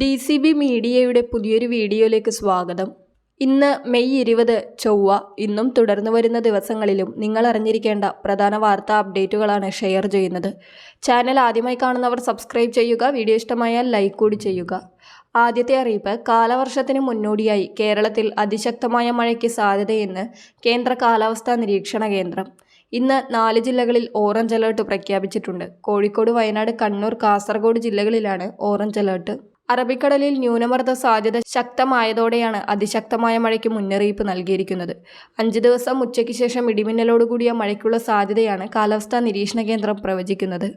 D C B മീഡിയയുടെ പുതിയൊരു വീഡിയോയിലേക്ക് സ്വാഗതം. ഇന്ന് മെയ് ഇരുപത് ചൊവ്വ ഇന്നും തുടർന്നു വരുന്ന ദിവസങ്ങളിലും നിങ്ങൾ അറിഞ്ഞിരിക്കേണ്ട പ്രധാന വാർത്താ അപ്ഡേറ്റുകളാണ് ഷെയർ ചെയ്യുന്നത്. ചാനൽ ആദ്യമായി കാണുന്നവർ സബ്സ്ക്രൈബ് ചെയ്യുക വീഡിയോ ഇഷ്ടമായാൽ ലൈക്ക് കൂടി ചെയ്യുക. ആദ്യത്തെ അറിയിപ്പ് കാലവർഷത്തിന് മുന്നോടിയായി കേരളത്തിൽ അതിശക്തമായ മഴയ്ക്ക് സാധ്യതയെന്ന് കേന്ദ്ര കാലാവസ്ഥാ നിരീക്ഷണ കേന്ദ്രം. ഇന്ന് നാല് ജില്ലകളിൽ ഓറഞ്ച് അലേർട്ട് പ്രഖ്യാപിച്ചിട്ടുണ്ട്. കോഴിക്കോട് വയനാട് കണ്ണൂർ കാസർഗോഡ് ജില്ലകളിലാണ് ഓറഞ്ച് അലേർട്ട്. അറബിക്കടലിൽ ന്യൂനമർദ്ദ സാധ്യത ശക്തമായതോടെയാണ് അതിശക്തമായ മഴയ്ക്ക് മുന്നറിയിപ്പ് നൽകിയിരിക്കുന്നത്. അഞ്ച് ദിവസം ഉച്ചയ്ക്ക് ശേഷം ഇടിമിന്നലോടുകൂടിയ മഴയ്ക്കുള്ള സാധ്യതയാണ് കാലാവസ്ഥാ നിരീക്ഷണ കേന്ദ്രം പ്രവചിക്കുന്നത്.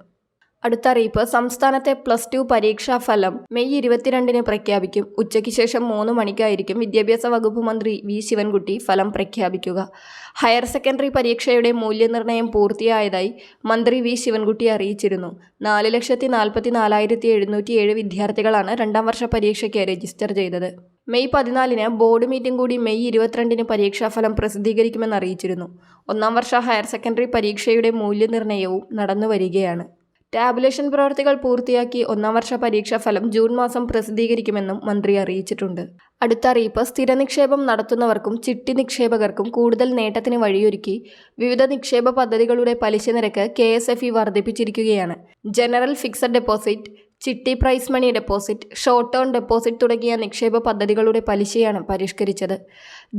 അടുത്ത അറിയിപ്പ് സംസ്ഥാനത്തെ പ്ലസ് ടു പരീക്ഷാ ഫലം മെയ് ഇരുപത്തിരണ്ടിന് പ്രഖ്യാപിക്കും. ഉച്ചയ്ക്ക് ശേഷം മൂന്ന് മണിക്കായിരിക്കും വിദ്യാഭ്യാസ വകുപ്പ് മന്ത്രി വി. ശിവൻകുട്ടി ഫലം പ്രഖ്യാപിക്കുക. ഹയർ സെക്കൻഡറി പരീക്ഷയുടെ മൂല്യനിർണയം പൂർത്തിയായതായി മന്ത്രി വി. ശിവൻകുട്ടി അറിയിച്ചിരുന്നു. നാല് ലക്ഷത്തി നാൽപ്പത്തി നാലായിരത്തി എഴുന്നൂറ്റി ഏഴ് വിദ്യാർത്ഥികളാണ് രണ്ടാം വർഷ പരീക്ഷയ്ക്ക് രജിസ്റ്റർ ചെയ്തത്. മെയ് പതിനാലിന് ബോർഡ് മീറ്റിംഗ് കൂടി മെയ് ഇരുപത്തിരണ്ടിന് പരീക്ഷാഫലം പ്രസിദ്ധീകരിക്കുമെന്ന് അറിയിച്ചിരുന്നു. ഒന്നാം വർഷ ഹയർ സെക്കൻഡറി പരീക്ഷയുടെ മൂല്യനിർണയവും നടന്നുവരികയാണ്. ടാബുലേഷൻ പ്രവർത്തികൾ പൂർത്തിയാക്കി ഒന്നാം വർഷ പരീക്ഷാ ഫലം ജൂൺ മാസം പ്രസിദ്ധീകരിക്കുമെന്നും മന്ത്രി അറിയിച്ചിട്ടുണ്ട്. അടുത്ത അറിയിപ്പ് സ്ഥിര നിക്ഷേപം നടത്തുന്നവർക്കും ചിട്ടി നിക്ഷേപകർക്കും കൂടുതൽ നേട്ടത്തിന് വഴിയൊരുക്കി വിവിധ നിക്ഷേപ പദ്ധതികളുടെ പലിശ നിരക്ക് K വർദ്ധിപ്പിച്ചിരിക്കുകയാണ്. General fixed deposit chitty prize money deposit short term deposit തുടങ്ങിയ നിക്ഷേപ പദ്ധതികളുടെ പലിശയാണ് പരിഷ്കരിച്ചത്.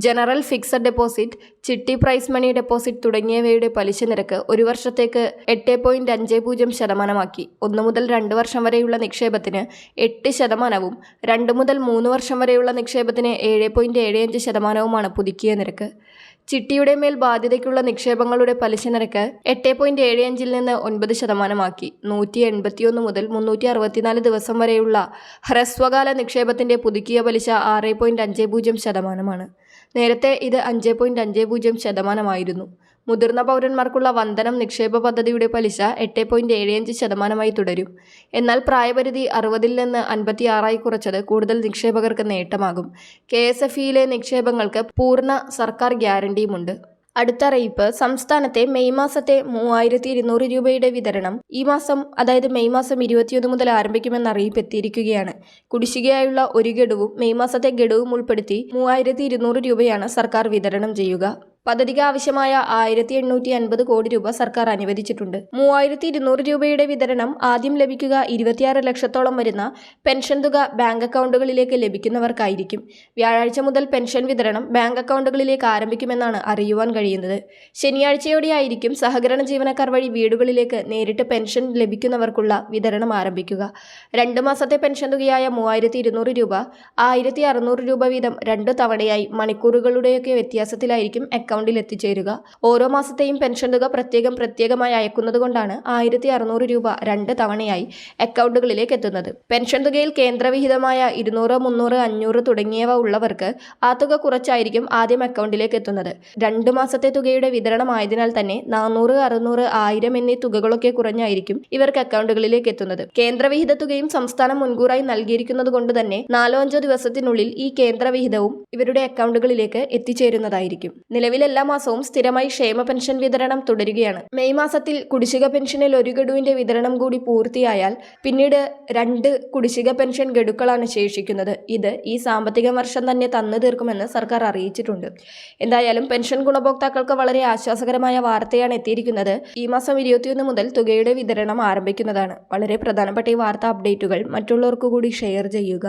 General fixed deposit chitty prize money deposit തുടങ്ങിയവയുടെ പലിശ നിരക്ക് ഒരു വർഷത്തേക്ക് എട്ട് പോയിന്റ് അഞ്ച് പൂജ്യം ശതമാനമാക്കി. ഒന്ന് മുതൽ രണ്ട് വർഷം വരെയുള്ള നിക്ഷേപത്തിന് എട്ട് ശതമാനവും രണ്ട് മുതൽ മൂന്ന് വർഷം വരെയുള്ള നിക്ഷേപത്തിന് ഏഴ് പോയിന്റ് ഏഴ് അഞ്ച് ശതമാനവുമാണ് പുതുക്കിയ നിരക്ക്. ചിട്ടിയുടെ മേൽ ബാധ്യതയ്ക്കുള്ള നിക്ഷേപങ്ങളുടെ പലിശ നിരക്ക് എട്ട് പോയിന്റ് ഏഴ് അഞ്ചിൽ നിന്ന് ഒൻപത് ശതമാനമാക്കി. നൂറ്റി എൺപത്തിയൊന്ന് മുതൽ മുന്നൂറ്റി അറുപത്തിനാല് ദിവസം വരെയുള്ള ഹ്രസ്വകാല നിക്ഷേപത്തിന്റെ പുതുക്കിയ പലിശ ആറ് പോയിന്റ് അഞ്ച് പൂജ്യം ശതമാനമാണ്. നേരത്തെ ഇത് അഞ്ച് പോയിന്റ് അഞ്ച് പൂജ്യം ശതമാനമായിരുന്നു. മുതിർന്ന പൗരന്മാർക്കുള്ള വന്ദനം നിക്ഷേപ പദ്ധതിയുടെ പലിശ എട്ട് പോയിന്റ് ഏഴ് അഞ്ച് ശതമാനമായി തുടരും. എന്നാൽ പ്രായപരിധി അറുപതിൽ നിന്ന് അൻപത്തിയാറായി കുറച്ചത് കൂടുതൽ നിക്ഷേപകർക്ക് നേട്ടമാകും. കെ എസ് എഫ് ഇയിലെ നിക്ഷേപങ്ങൾക്ക് പൂർണ സർക്കാർ ഗ്യാരണ്ടിയുമുണ്ട്. അടുത്ത അറിയിപ്പ് സംസ്ഥാനത്തെ മെയ് മാസത്തെ മൂവായിരത്തി ഇരുന്നൂറ് രൂപയുടെ വിതരണം ഈ മാസം അതായത് മെയ് മാസം ഇരുപത്തിയൊന്ന് മുതൽ ആരംഭിക്കുമെന്ന അറിയിപ്പ് എത്തിയിരിക്കുകയാണ്. കുടിശ്ശികയായുള്ള ഒരു ഗഡുവും മെയ് മാസത്തെ ഗഡുവും ഉൾപ്പെടുത്തി മൂവായിരത്തി രൂപയാണ് സർക്കാർ വിതരണം ചെയ്യുക. പദ്ധതിക്ക് ആവശ്യമായ ആയിരത്തി എണ്ണൂറ്റി അൻപത് കോടി രൂപ സർക്കാർ അനുവദിച്ചിട്ടുണ്ട്. മൂവായിരത്തി ഇരുന്നൂറ് രൂപയുടെ വിതരണം ആദ്യം ലഭിക്കുക ഇരുപത്തിയാറ് ലക്ഷത്തോളം വരുന്ന പെൻഷൻ തുക ബാങ്ക് അക്കൗണ്ടുകളിലേക്ക് ലഭിക്കുന്നവർക്കായിരിക്കും. വ്യാഴാഴ്ച മുതൽ പെൻഷൻ വിതരണം ബാങ്ക് അക്കൗണ്ടുകളിലേക്ക് ആരംഭിക്കുമെന്നാണ് അറിയുവാൻ കഴിയുന്നത്. ശനിയാഴ്ചയോടെയായിരിക്കും സഹകരണ ജീവനക്കാർ വഴി വീടുകളിലേക്ക് നേരിട്ട് പെൻഷൻ ലഭിക്കുന്നവർക്കുള്ള വിതരണം ആരംഭിക്കുക. രണ്ട് മാസത്തെ പെൻഷൻ തുകയായ മൂവായിരത്തി ഇരുന്നൂറ് രൂപ ആയിരത്തി അറുന്നൂറ് രൂപ വീതം രണ്ട് തവണയായി മണിക്കൂറുകളുടെയൊക്കെ വ്യത്യാസത്തിലായിരിക്കും അക്കൗണ്ട് അക്കൗണ്ടിൽ എത്തിച്ചേരുക. ഓരോ മാസത്തെയും പെൻഷൻ തുക പ്രത്യേകം പ്രത്യേകമായി അയക്കുന്നത് കൊണ്ടാണ് ആയിരത്തി അറുന്നൂറ് രൂപ രണ്ട് തവണയായി അക്കൗണ്ടുകളിലേക്ക് എത്തുന്നത്. പെൻഷൻ തുകയിൽ കേന്ദ്രവിഹിതമായ ഇരുന്നൂറ് മുന്നൂറ് അഞ്ഞൂറ് തുടങ്ങിയവ ഉള്ളവർക്ക് ആ തുക കുറച്ചായിരിക്കും ആദ്യം അക്കൗണ്ടിലേക്ക് എത്തുന്നത്. രണ്ട് മാസത്തെ തുകയുടെ വിതരണമായതിനാൽ തന്നെ നാനൂറ് അറുന്നൂറ് ആയിരം എന്നീ തുകകളൊക്കെ കുറഞ്ഞായിരിക്കും ഇവർക്ക് അക്കൗണ്ടുകളിലേക്ക് എത്തുന്നത്. കേന്ദ്രവിഹിത തുകയും സംസ്ഥാനം മുൻകൂറായി നൽകിയിരിക്കുന്നത് കൊണ്ട് തന്നെ നാലോ അഞ്ചോ ദിവസത്തിനുള്ളിൽ ഈ കേന്ദ്രവിഹിതവും ഇവരുടെ അക്കൗണ്ടുകളിലേക്ക് എത്തിച്ചേരുന്നതായിരിക്കും. നിലവിലെ എല്ലാ മാസവും സ്ഥിരമായി ക്ഷേമ പെൻഷൻ വിതരണം തുടരുകയാണ്. മെയ് മാസത്തിൽ കുടിശ്ശിക പെൻഷനിൽ ഒരു ഗഡുവിന്റെ വിതരണം കൂടി പൂർത്തിയായാൽ പിന്നീട് രണ്ട് കുടിശ്ശിക പെൻഷൻ ഗഡുക്കളാണ് ശേഷിക്കുന്നത്. ഇത് ഈ സാമ്പത്തിക വർഷം തന്നെ തന്നു തീർക്കുമെന്ന് സർക്കാർ അറിയിച്ചിട്ടുണ്ട്. എന്തായാലും പെൻഷൻ ഗുണഭോക്താക്കൾക്ക് വളരെ ആശ്വാസകരമായ വാർത്തയാണ് എത്തിയിരിക്കുന്നത്. ഈ മാസം ഇരുപത്തിയൊന്ന് മുതൽ തുകയുടെ വിതരണം ആരംഭിക്കുന്നതാണ്. വളരെ പ്രധാനപ്പെട്ട ഈ വാർത്താ അപ്ഡേറ്റുകൾ മറ്റുള്ളവർക്ക് കൂടി ഷെയർ ചെയ്യുക.